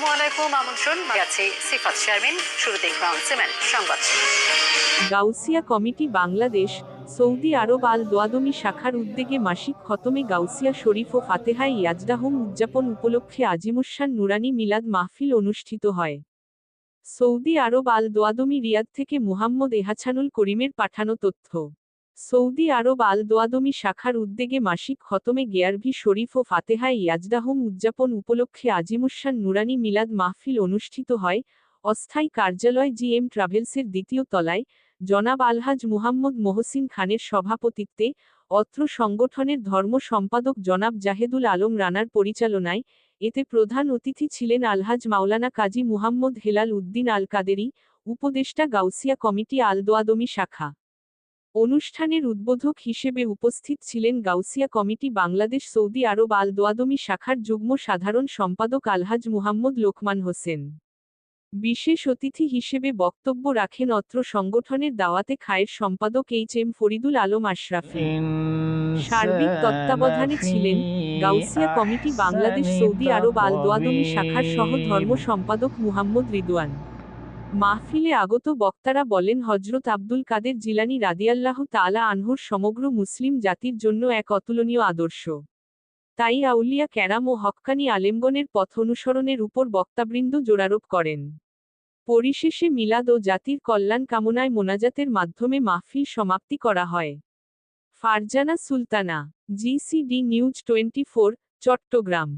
আসসালামু আলাইকুম, আমন্ত্রণ। আছে সিফাত শারমিন সিমেন্ট সংবাদ। Gausia committee Bangladesh, Saudi Arab Al Dawadmi শাখার উদ্যোগে মাসিক খতমে গাউসিয়া শরীফ ও ফাতেহাই ইয়াজদাহম উদযাপন উপলক্ষে আজিমুসান নুরানি মিলাদ মাহফিল অনুষ্ঠিত হয়। সৌদি আরব আল দোয়াদমি রিয়াদ থেকে মুহাম্মদ এহাছানুল করিমের পাঠানো তথ্য। সৌদি আরব আল দোয়াদমি শাখার উদ্যোগে মাসিক খতমে গেয়ারভি শরীফ ও ফাতেহাই ইয়াজদাহম উদযাপন উপলক্ষে আজিমুসান নুরানি মিলাদ মাহফিল অনুষ্ঠিত হয়। অস্থায়ী কার্যালয় জি এম ট্রাভেলসের দ্বিতীয় তলায়। জনাব আলহাজ মুহাম্মদ মহসিন খানের সভাপতিত্বে অত্র সংগঠনের ধর্ম সম্পাদক জনাব জাহেদুল আলম রানার পরিচালনায়। এতে প্রধান অতিথি ছিলেন আলহাজ মাওলানা কাজী মুহাম্মদ হেলাল উদ্দিন আল কাদেরি উপদেষ্টা গাউসিয়া কমিটি আল দোয়াদমি শাখা। অনুষ্ঠানের উদ্বোধক হিসেবে উপস্থিত ছিলেন Gausia committee Bangladesh Saudi Arab Al Dawadmi শাখার যুগ্ম সাধারণ সম্পাদক আলহাজ মুহাম্মদ লোকমান হোসেন। বিশেষ অতিথি হিসেবে বক্তব্য রাখেন অত্র সংগঠনের দাওয়াতে খায়ের সম্পাদক এইচ এম ফরিদুল আলম আশরাফি। সার্বিক তত্ত্বাবধানে ছিলেন Gausia committee Bangladesh Saudi Arab Al Dawadmi শাখার সহ ধর্ম সম্পাদক মুহাম্মদ রিদওয়ান। মাহফিলে আগত বক্তারা বলেন হজরত আব্দুল কাদের জিলানি রাদিয়াল্লাহ তালা আনহর সমগ্র মুসলিম জাতির জন্য এক অতুলনীয় আদর্শ। তাই আউলিয়া ক্যারাম ও হক্কানি আলেমগণের পথ অনুসরণের উপর বক্তাবৃন্দ জোরারোপ করেন। পরিশেষে মিলাদ ও জাতির কল্যাণ কামনায় মোনাজাতের মাধ্যমে মাহফিল সমাপ্তি করা হয়। Farzana Sultana, GCD news twenty Chattogram.